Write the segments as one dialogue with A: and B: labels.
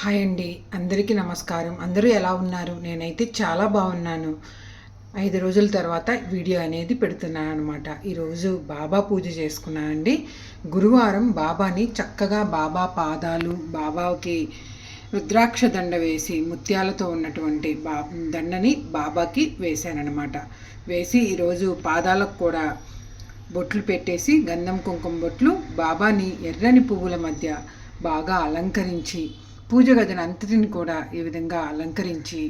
A: Hi అండి. అందరికీ నమస్కారం. అందరూ ఎలా ఉన్నారు? నేనైతే చాలా బాగున్నాను. ఐదు రోజుల తర్వాత వీడియో అనేది పెడుతున్నాను అనమాట ఈరోజు బాబా పూజ చేసుకున్నానండి గురువారం బాబాని చక్కగా బాబా పాదాలు బాబాకి రుద్రాక్ష దండ వేసి ముత్యాలతో ఉన్నటువంటి బా దండని బాబాకి వేశానన్నమాట. వేసి ఈరోజు పాదాలకు కూడా బొట్లు పెట్టేసి గంధం కుంకుమ బొట్లు బాబాని ఎర్రని పువ్వుల మధ్య బాగా అలంకరించి పూజ గదిని అంతటిని కూడా ఈ విధంగా అలంకరించి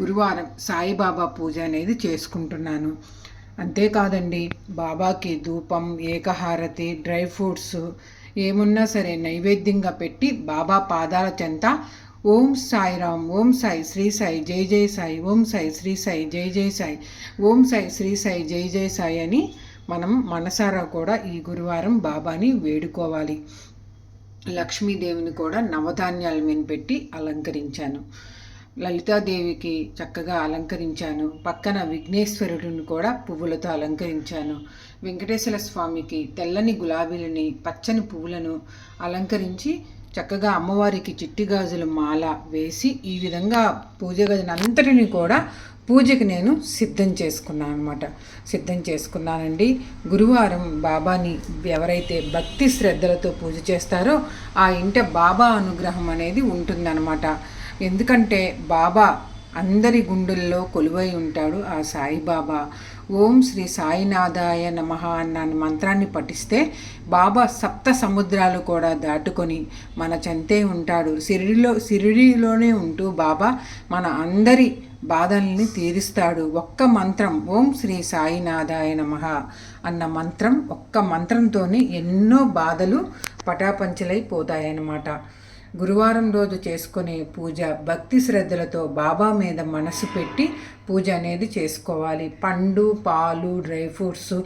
A: గురువారం సాయిబాబా పూజ అనేది చేసుకుంటున్నాను. అంతేకాదండి బాబాకి ధూపం ఏకహారతి డ్రై ఫ్రూట్స్ ఏమున్నా సరే నైవేద్యంగా పెట్టి బాబా పాదాల చెంత ఓం సాయిరామ్ ఓం సాయి శ్రీ సాయి జై జై సాయి ఓం సాయి శ్రీ సాయి జై జై సాయి ఓం సాయి శ్రీ సాయి జై జై సాయి అని మనం మనసారా కూడా ఈ గురువారం బాబాని వేడుకోవాలి. లక్ష్మీదేవిని కూడా నవధాన్యాల మీద పెట్టి అలంకరించాను. లలితాదేవికి చక్కగా అలంకరించాను. పక్కన విఘ్నేశ్వరుడిని కూడా పువ్వులతో అలంకరించాను. వెంకటేశ్వర స్వామికి తెల్లని గులాబీలని పచ్చని పువ్వులను అలంకరించి చక్కగా అమ్మవారికి చిట్టి గాజుల మాల వేసి ఈ విధంగా పూజ గదిని అంతటిని కూడా పూజకి నేను సిద్ధం చేసుకున్నాను అనమాట సిద్ధం చేసుకున్నానండి. గురువారం బాబాని ఎవరైతే భక్తి శ్రద్ధలతో పూజ చేస్తారో ఆ ఇంట బాబా అనుగ్రహం అనేది ఉంటుందన్నమాట. ఎందుకంటే బాబా అందరి గుండెల్లో కొలువై ఉంటాడు ఆ సాయిబాబా ఓం శ్రీ సాయినాథాయ నమ అన్న మంత్రాన్ని పఠిస్తే బాబా సప్త సముద్రాలు కూడా దాటుకొని మన చెంతే ఉంటాడు. సిరిడిలో సిరిడిలోనే ఉంటూ బాబా మన అందరి బాధల్ని తీరుస్తాడు. ఒక్క మంత్రం ఓం శ్రీ సాయినాథాయ నమ అన్న మంత్రం ఒక్క మంత్రంతోనే ఎన్నో బాధలు పటాపంచలైపోతాయన్నమాట. గురువారం రోజు చేసుకునే పూజ భక్తి శ్రద్ధలతో బాబా మీద మనసు పెట్టి పూజ అనేది చేసుకోవాలి. పండు పాలు డ్రై ఫ్రూట్స్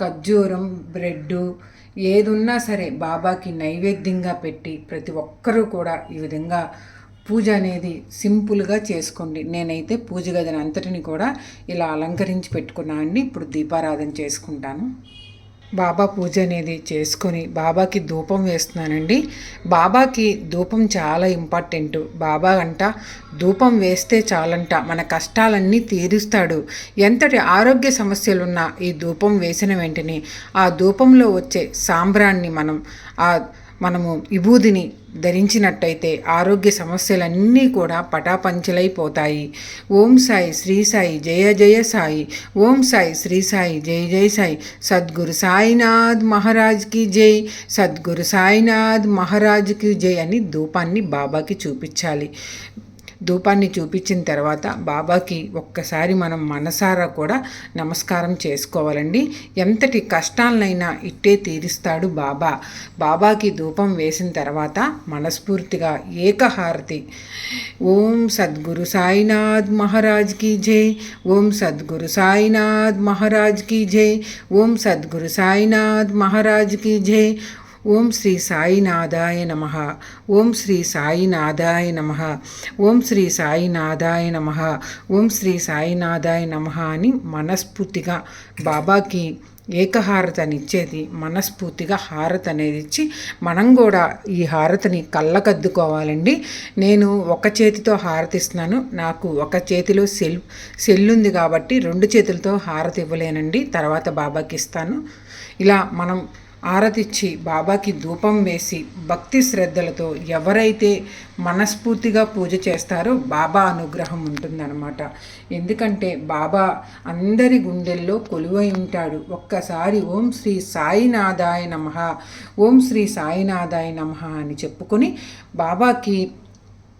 A: ఖర్జూరం బ్రెడ్ ఏదున్నా సరే బాబాకి నైవేద్యంగా పెట్టి ప్రతి ఒక్కరూ కూడా ఈ విధంగా పూజ అనేది సింపుల్గా చేసుకోండి. నేనైతే పూజ గదిని అంతటిని కూడా ఇలా అలంకరించి పెట్టుకున్నా అండి. ఇప్పుడు దీపారాధన చేసుకుంటాను. బాబా పూజ అనేది చేసుకొని బాబాకి ధూపం వేస్తున్నానండి. బాబాకి ధూపం చాలా ఇంపార్టెంట్. బాబా అంట ధూపం వేస్తే చాలంట. మన కష్టాలన్నీ తీరుస్తాడు. ఎంతటి ఆరోగ్య సమస్యలున్నా ఈ ధూపం వేసిన వెంటనే ఆ ధూపంలో వచ్చే సాంబ్రాన్ని మనం ఆ మనము విభూదిని ధరించినట్టయితే ఆరోగ్య సమస్యలన్నీ కూడా పటాపంచలైపోతాయి. ఓం సాయి శ్రీ సాయి జయ జయ సాయి. ఓం సాయి శ్రీ సాయి జయ జయ సాయి. సద్గురు సాయినాథ్ మహారాజ్కి జై. సద్గురు సాయినాథ్ మహారాజ్కి జై అని ధూపాన్ని బాబాకి చూపించాలి. ధూపాన్ని చూపించిన తర్వాత బాబాకి ఒక్కసారి మనం మనసారా కూడా నమస్కారం చేసుకోవాలండి. ఎంతటి కష్టాలనైనా ఇట్టే తీరుస్తాడు బాబా. బాబాకి ధూపం వేసిన తర్వాత మనస్ఫూర్తిగా ఏకహారతి. ఓం సద్గురు సాయినాథ్ మహారాజ్కి జై. ఓం సద్గురు సాయినాథ్ మహారాజ్కి జై. ఓం సద్గురు సాయినాథ్ మహారాజ్కి జై. ఓం శ్రీ సాయినాథాయ నమ. ఓం శ్రీ సాయినాథాయ నమ. ఓం శ్రీ సాయినాథాయ నమ. ఓం శ్రీ సాయినాథాయ నమ అని మనస్ఫూర్తిగా బాబాకి ఏకహారతని ఇచ్చేది మనస్ఫూర్తిగా హారత అనేది ఇచ్చి మనం కూడా ఈ హారతిని కళ్ళకద్దుకోవాలండి. నేను ఒక చేతితో హారతిస్తున్నాను నాకు ఒక చేతిలో సెల్ సెల్ ఉంది కాబట్టి రెండు చేతులతో హారతి ఇవ్వలేనండి తర్వాత బాబాకి ఇస్తాను ఇలా మనం ఆరతిచ్చి బాబాకి ధూపం వేసి భక్తి శ్రద్ధలతో ఎవరైతే మనస్ఫూర్తిగా పూజ చేస్తారో బాబా అనుగ్రహం ఉంటుందన్నమాట. ఎందుకంటే బాబా అందరి గుండెల్లో కొలువై ఉంటాడు. ఒక్కసారి ఓం శ్రీ సాయినాథాయ నమ ఓం శ్రీ సాయినాథాయ నమ అని చెప్పుకొని బాబాకి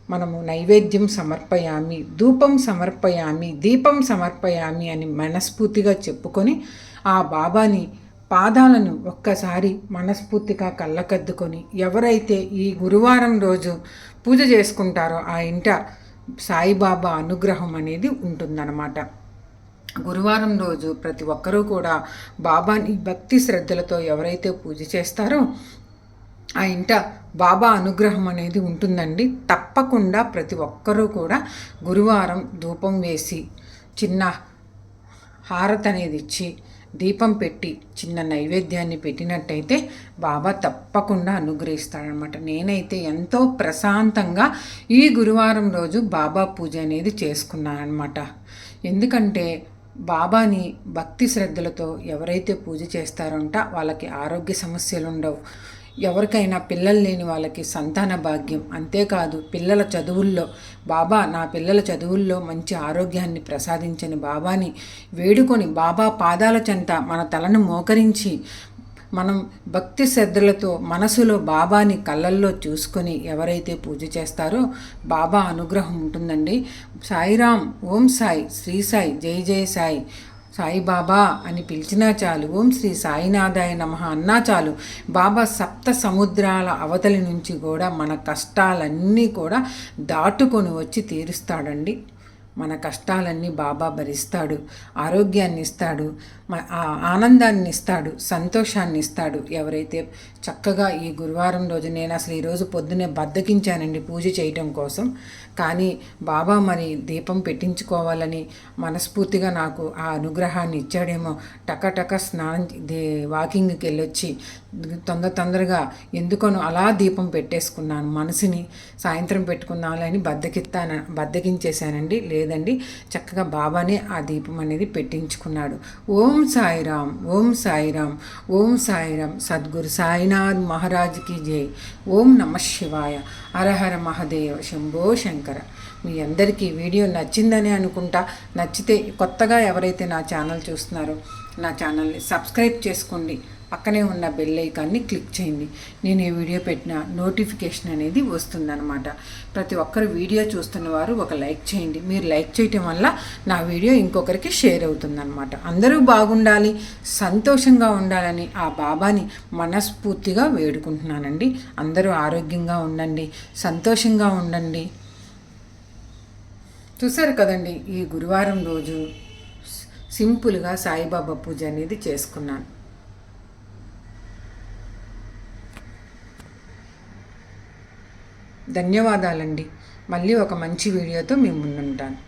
A: మనము నైవేద్యం సమర్పయామి ధూపం సమర్పయామి దీపం సమర్పయామి అని మనస్ఫూర్తిగా చెప్పుకొని ఆ బాబాని పాదాలను ఒక్కసారి మనస్ఫూర్తిగా కళ్ళకద్దుకొని ఎవరైతే ఈ గురువారం రోజు పూజ చేసుకుంటారో ఆ ఇంట సాయిబాబా అనుగ్రహం అనేది ఉంటుందన్నమాట. గురువారం రోజు ప్రతి ఒక్కరూ కూడా బాబాని భక్తి శ్రద్ధలతో ఎవరైతే పూజ చేస్తారో ఆ ఇంట బాబా అనుగ్రహం అనేది ఉంటుందండి. తప్పకుండా ప్రతి ఒక్కరూ కూడా గురువారం ధూపం వేసి చిన్న హారత అనేది ఇచ్చి దీపం పెట్టి చిన్న నైవేద్యాన్ని పెట్టినట్టయితే బాబా తప్పకుండా అనుగ్రహిస్తాడనమాట. నేనైతే ఎంతో ప్రశాంతంగా ఈ గురువారం రోజు బాబా పూజ అనేది చేసుకున్నాను అనమాట ఎందుకంటే బాబాని భక్తి శ్రద్ధలతో ఎవరైతే పూజ చేస్తారంట వాళ్ళకి ఆరోగ్య సమస్యలు ఉండవు ఎవరికైనా పిల్లలు లేని వాళ్ళకి సంతాన భాగ్యం. అంతేకాదు పిల్లల చదువుల్లో బాబా నా పిల్లల చదువుల్లో మంచి ఆరోగ్యాన్ని ప్రసాదించని బాబాని వేడుకొని బాబా పాదాల చెంత మన తలను మోకరించి మనం భక్తి శ్రద్ధలతో మనసులో బాబాని కళ్ళల్లో చూసుకొని ఎవరైతే పూజ చేస్తారో బాబా అనుగ్రహం ఉంటుందండి. సాయిరామ్ ఓం సాయి శ్రీ సాయి జై జయ సాయి. సాయిబాబా అని పిలిచినా చాలు. ఓం శ్రీ సాయినాథాయ నమ అన్నా చాలు. బాబా సప్త సముద్రాల అవతలి నుంచి కూడా మన కష్టాలన్నీ కూడా దాటుకొని వచ్చి తీరుస్తాడండి. మన కష్టాలన్నీ బాబా భరిస్తాడు. ఆరోగ్యాన్ని ఇస్తాడు. ఆనందాన్ని ఇస్తాడు సంతోషాన్ని ఇస్తాడు ఎవరైతే చక్కగా ఈ గురువారం రోజు నేను అసలు ఈరోజు పొద్దునే బద్దకించానండి పూజ చేయటం కోసం. కానీ బాబా మరి దీపం పెట్టించుకోవాలని మనస్ఫూర్తిగా నాకు ఆ అనుగ్రహాన్ని ఇచ్చాడేమో. టకటక స్నానం వాకింగ్కి వెళ్ళొచ్చి తొందర తొందరగా ఎందుకనో అలా దీపం పెట్టేసుకున్నాను. మనసుని సాయంత్రం పెట్టుకున్నాలని బద్దకిత్తాన బద్దకించేశానండి. లేదండి చక్కగా బాబానే ఆ దీపం అనేది పెట్టించుకున్నాడు. ఓం ఓం సాయిరామ్ ఓం సాయిరామ్ ఓం సాయిరామ్. సద్గురు సాయినాథ్ మహారాజ్కి జై. ఓం నమ శివాయ. హరహర మహదేవ శంభో శంకర. మీ అందరికీ వీడియో నచ్చిందని అనుకుంటా. నచ్చితే కొత్తగా ఎవరైతే నా ఛానల్ చూస్తున్నారో నా ఛానల్ని సబ్స్క్రైబ్ చేసుకోండి. పక్కనే ఉన్న బెల్ ఐకాన్ని క్లిక్ చేయండి. నేను ఏ వీడియో పెట్టిన నోటిఫికేషన్ అనేది వస్తుందన్నమాట. ప్రతి ఒక్కరు వీడియో చూస్తున్న వారు ఒక లైక్ చేయండి. మీరు లైక్ చేయటం వల్ల నా వీడియో ఇంకొకరికి షేర్ అవుతుందన్నమాట. అందరూ బాగుండాలి సంతోషంగా ఉండాలని ఆ బాబాని మనస్ఫూర్తిగా వేడుకుంటున్నానండి. అందరూ ఆరోగ్యంగా ఉండండి సంతోషంగా ఉండండి. చూసారు కదండి ఈ గురువారం రోజు సింపుల్గా సాయిబాబా పూజ అనేది చేసుకున్నాను. ధన్యవాదాలండి. మళ్ళీ ఒక మంచి వీడియోతో మేము ముందుంటాను.